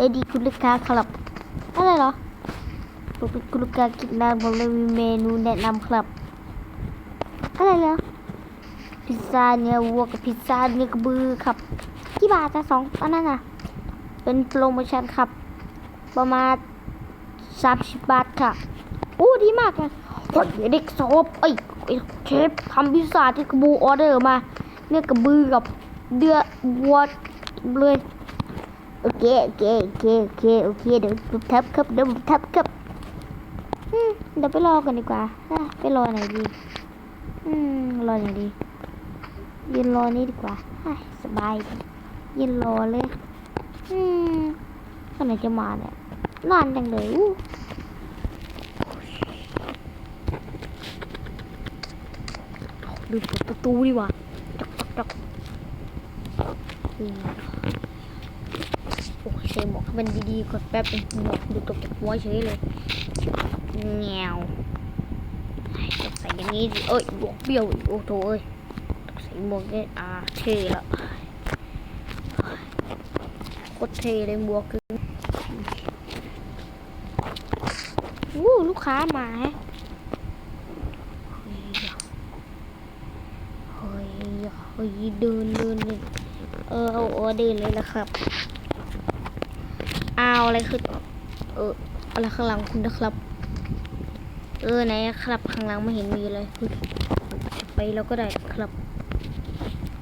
เอดีคุณลูกค้าครับอะไรเหรอผมเป็นคุณลูกค้ากินนานผมเลยมีเมนูแนะนำครับอะไรเหรอพิซซ่าเนื้อวัวกับพิซซ่าเนื้อกระบือครับกี่บาทจะสองอันนั้นอะ เป็นโปรโมชั่นครับ ประมาณสามสิบบาทค่ะโอ้ดีมากเลยโอ้ยเด็กสอบเอ้ยไอ้เชฟทำพิซซ่าที่กระบูออเดอร์มา เนื้อกระบือกับเดือวัวเลย โอเคโอเคโอเคโอเคโอเคเดี๋ยวผมทับครับเดี๋ยวผมทับครับอืมเดี๋ยวไปรอกันดีกว่าไปรอไหนดี อืมรอไหนดียืนรอนี่ดีกว่าสบายยืนรอเลย อืมตอนไหนจะมาเนี่ยนานจังเลยอู้ลืมเปิดประตูดีกว่าจอกจอกจอก อืมโอ้ยใส่หมวกให้มันดีๆก่อนแป๊บนึงหมวกดูตกจากหัวเฉยเลยแงวต้องใส่อย่างนี้สิเอ้ยหมวกเบี้ยวอีกโอ้โถเอ้ยต้องใส่หมวกเนี่ยอ่าเท่ละโคตรเท่เลยหมวกคือวู้ลูกค้ามาฮะเฮ้ยเฮ้ยเฮ้ยเดินเดินเลยเออเอาออเดินเลยละครับ อ้าวอะไรคือ เอออะไรข้างหลังคุณนะครับ เออไหนครับข้างหลังไม่เห็นมีเลยเฮ้ยไปแล้วก็ได้ครับ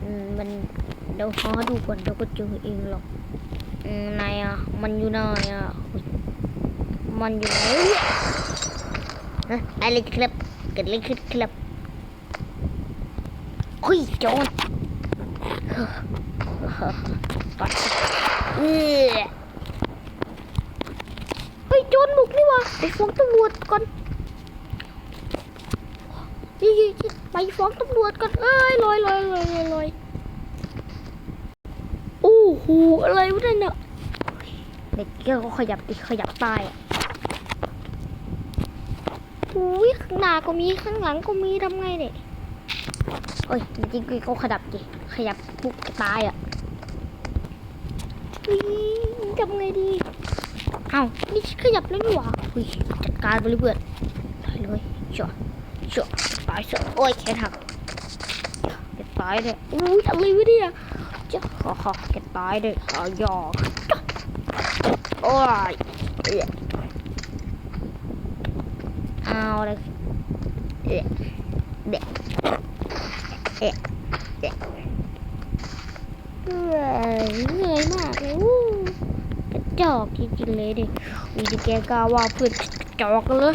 อืมมันเดี๋ยวขอดูก่อนเดี๋ยวก็เจอเองหรอกอืมไหนอะ มันอยู่ไหนอะมันอยู่ไหนฮะอะไรครับเกิดอะไรขึ้นครับเฮ้ยโจรเฮ้อเฮ้อปัดเออ เฮ้ยโจรบุกนี่วะ ไปฟ้องตำรวจก่อนยี่ไปฟ้องตำรวจก่อนเอ้ยลอยลอยลอยลอยลอยโอ้โหอะไรวะเนี่ยเด็กก็ขยับดิขยับตายอะอุ้ยข้างหน้าก็มีข้างหลังก็มีทำไงเนี่ยเอ้ยจริงๆก็ขยับดิขยับปุ๊บตายอะอุ้ยทำไงดี เอ้านี่ขยับแล้วนี่หว่าอุ้ยจัดการไปเลยเพื่อนได้เลยชัวชัวตายเสอะโอ้ยแขนหักแกตายเลยอุ้ยอะไรวะเนี่ยจะขอขอแกตายเลยขอยอกโอ้ยเอ๊ะเอาเลยเอ๊ะเด็กเอ๊ะเด็กเอ้ยเหนื่อยมากเลยอู้ จอกจริงๆเลยดิวีดีแกกล้าว่าเพื่อนจอกกันเลย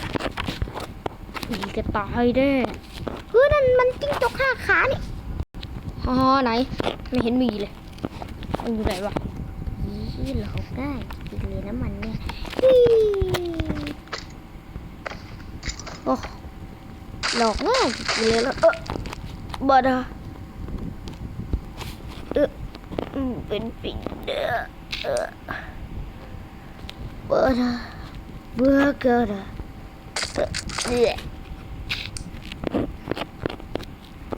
วีกระตายได้เฮ้ยนั่นมันจิ้งจกห้าขานี่อ๋อไหน ไม่เห็นมีเลยมันอยู่ไหนวะยี่หลอกได้จริงเลยน้ำมันเนี่ยอี้โอ้หลอกง่ายจริงเลยแล้วเออบาดาเอออืมเป็นปิดเด้อเออ Bana Bana เนี่ย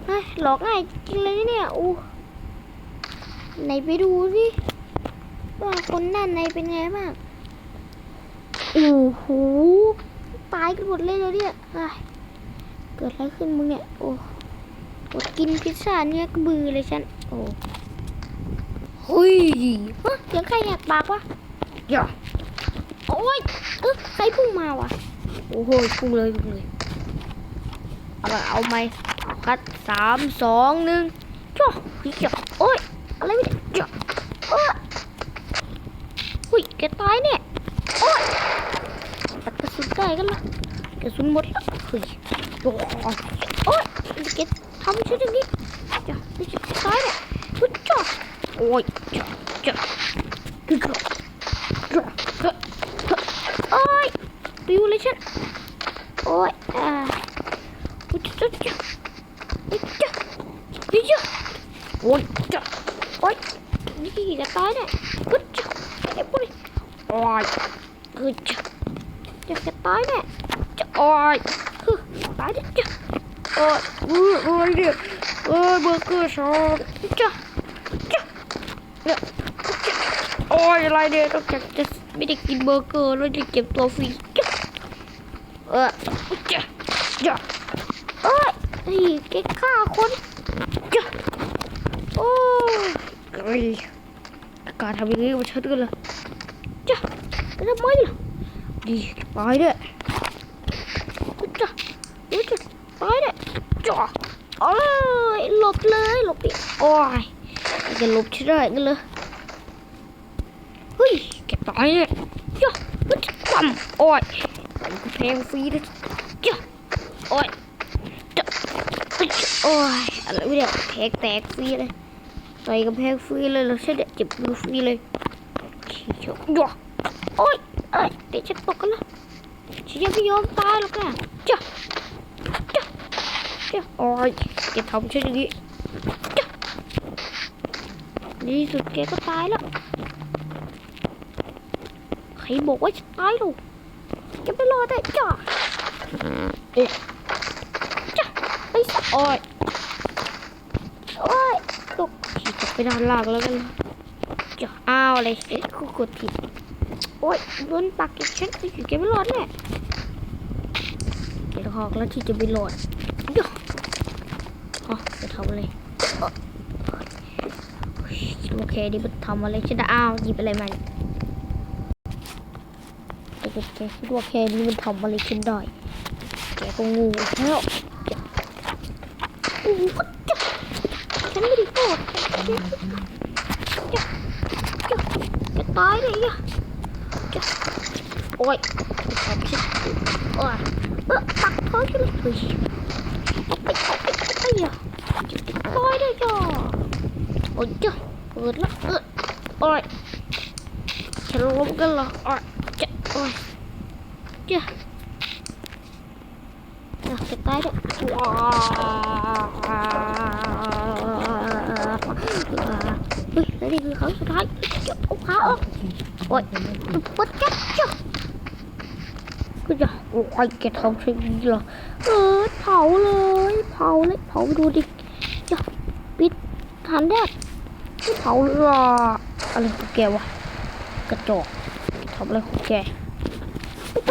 เฮ้หลอกง่ายจริงเลยเนี่ยอู้ไหนไปดูสิว่าคนด้านในเป็นไงบ้างโอ้โหตายกันหมดเลยแล้วเนี่ยเฮ้เกิดอะไรขึ้นมึงเนี่ยโอ้อดกินพิซซ่าเนี่ยกระบือเลยฉันโอ้เฮ้ยฮะเสียงใครแหกปากวะอย่า โอ้ยเออใครพุ่งมาวะโอ้โหพุ่งเลยพุ่งเลย เอาไปเอาไหมคัดสามสองหนึ่งจ้าพี่เขียวโอ้ย อะไรไม่ได้จ้าเออหุ้ยแกตายเนี่ย โอ้ยตัดกระสุนได้กันละกระสุนหมดแล้วเฮ้ยโอ้ยโอ้ยแกทำชิ้นอย่างนี้จ้าไม่ใช่ตายเนี่ยหุ้ยจ้าโอ้ยจ้าจ้าคือจ้าจ้าจ้า โอ้ยปิวเลยฉันโอ้ยอ่าอุ๊ยจ๊ะจ๊ะอุ๊ยจ๊ะ อุ๊ยจ๊ะโอ้ยจ๊ะโอ้ยนี่จะตายเนี่ยอุ๊ยจ๊ะไอ้ปุ้ยโอ้ยอุ๊ยจ๊ะจะจะตายเนี่ยจะโอ้ยฮึตายจ๊ะโอ้ยโอ้ยโอ้ยเนี่ยโอ้ยเบอร์เกอร์ชอบจ๊ะจ๊ะเนี่ยจ๊ะโอ้ยอะไรเนี่ยต้องจากจะไม่ได้กินเบอร์เกอร์แล้วจะเก็บตัวฟรีจ๊ะเออจ้ะจ้ะเอ้ยไอ้แกฆ่าคน โอ้ยเอ้ยอากาศทำอย่างนี้กับฉันกันเลยจ้ะไปทำไมล่ะดีไปด้วยจ้ะเดี๋ยวจะไปด้วยจ้ะเอ้ยหลบเลยหลบดิโอ้ยจะหลบช่ได้กันเลยเฮ้ยแกตายเนี่ยย่ามันจะปั๊มโอ้ยมันก็แพงฟรีเลยย่าโอ้ะเอ้ย โอ้ยอะไรไม่ได้แพงแตกฟรีเลยใส่กำแพงฟรีเลยแล้วฉันเนี่ยเจ็บมือฟรีเลยชี้เยย่าโอ้ยเอ้ยเดี๋ยวฉันตกกันล้วฉันยังไม่ยอมตายหรอกนะจ้าจ้าจ้าโอ้ยแกทำฉันอย่างนี้จ้าในที่สุดแกก็ตายแล้วใครบอกว่าจะตายลูกจะไม่รอดได้จ้ะเอ๊ะ โอ้ย โอ้ยตกขี่ตกไปด้านล่างแล้วกันจ้ะอ้าวอะไรเอ๊ะกูกดผิด โอ้ยโดนปักอีกฉันไอ้แกไม่รอดแน่เดี๋ยวหอกแล้วที่จะไม่รอดจ้ะอ๋อจะทำอะไรโอเคนี่มันทำอะไรฉันจะอ้าวหยิบอะไรมาเนี่ยแต่แกคิดว่าแค่นี้มันทำอะไรขึ้นได้แกก็งูแล้ว tới đi kìa ôi ôi ơ tắt thôi chứ ui bây giờ tôi đây cho ôi chứ vừa lắm ơ ôi chả lông cái lò ôi chả ôi chả เก็บใต้ด้วยอุ้ยแล้วนี่คือเขาสุดท้ายเอาขาออกโอ้ยปุ๊บจับจับก็จะโอ้ยเกทำใช่ไหมล่ะเออเผาเลย เผาเลย เผาไปดูดิจะปิดฐานแรกไม่เผาเลยอะไรของแกวะ กระจอกทำอะไรของแก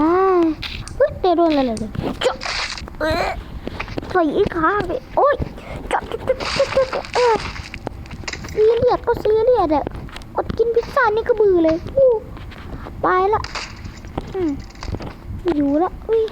เฮ้ยเฮ้ยเตะโดนอะไรเลยจับใส่อีกข้างเลยโอ้ยจับจับจับจับจ๊ะจ๊ะเออซีเรียสก็ซีเรียสอะอดกินพิซซ่านี่ก็บือเลยอู้ไปละอืมอยู่ละอุ้ย